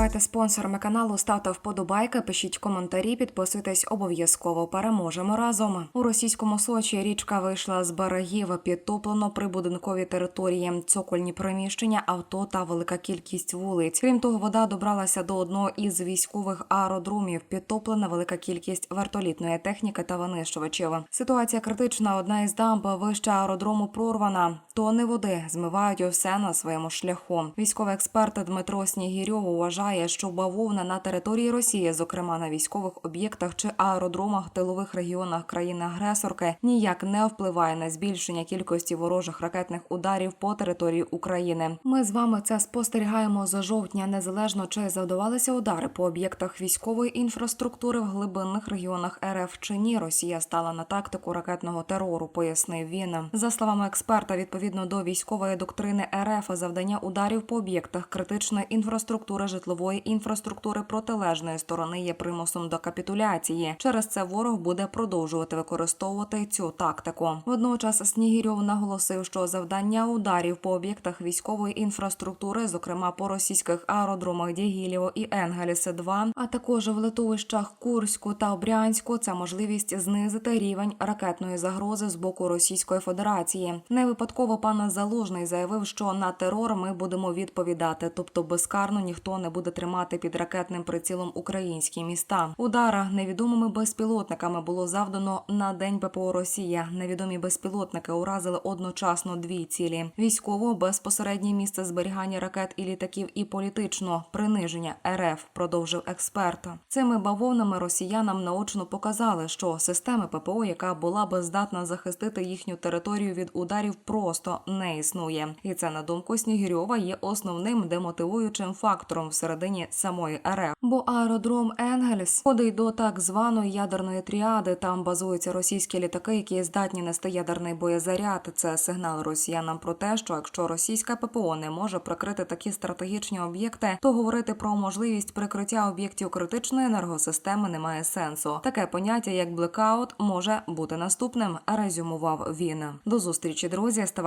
Ставайте спонсорами каналу, ставте вподобайки, пишіть коментарі, підписуйтесь обов'язково. Переможемо разом. У російському Сочі річка вийшла з берегів, підтоплено прибудинкові території, цокольні приміщення, авто та велика кількість вулиць. Крім того, вода добралася до одного із військових аеродромів. Підтоплена велика кількість вертолітної техніки та винищувачів. Ситуація критична. Одна із дамб вище аеродрому прорвана. Тони води змивають усе на своєму шляху. Військовий експерт Дмитро Снігірьов вважає, що бавовна на території Росії, зокрема на військових об'єктах чи аеродромах тилових регіонах країни-агресорки, ніяк не впливає на збільшення кількості ворожих ракетних ударів по території України. Ми з вами це спостерігаємо з жовтня, незалежно чи завдавалися удари по об'єктах військової інфраструктури в глибинних регіонах РФ чи ні. Росія стала на тактику ракетного терору, пояснив він. За словами експерта, відповідно до військової доктрини РФ, завдання ударів по об'єктах критичної інфраструктури житлової інфраструктури протилежної сторони є примусом до капітуляції. Через це ворог буде продовжувати використовувати цю тактику. Водночас Снігірьов наголосив, що завдання ударів по об'єктах військової інфраструктури, зокрема по російських аеродромах Дягілєво і Енгельсе 2 а також в литовищах Курську та Брянську, це можливість знизити рівень ракетної загрози з боку Російської Федерації. Не випадково пан Залужний заявив, що на терор ми будемо відповідати, тобто безкарно ніхто не буде тримати під ракетним прицілом українські міста. Удара невідомими безпілотниками було завдано на день ППО Росія. Невідомі безпілотники уразили одночасно дві цілі: військово безпосереднє місце зберігання ракет і літаків, і політично приниження РФ. Продовжив експерт. Цими бавовнами росіянам наочно показали, що системи ППО, яка була би здатна захистити їхню територію від ударів, просто не існує. І це на думку Снігирьова є основним демотивуючим фактором всередині самої РФ. Бо аеродром Енгельс входить до так званої ядерної тріади. Там базуються російські літаки, які здатні нести ядерний боєзаряд. Це сигнал росіянам про те, що якщо російська ППО не може прикрити такі стратегічні об'єкти, то говорити про можливість прикриття об'єктів критичної енергосистеми немає сенсу. Таке поняття як блекаут може бути наступним. Резюмував він. До зустрічі, друзі.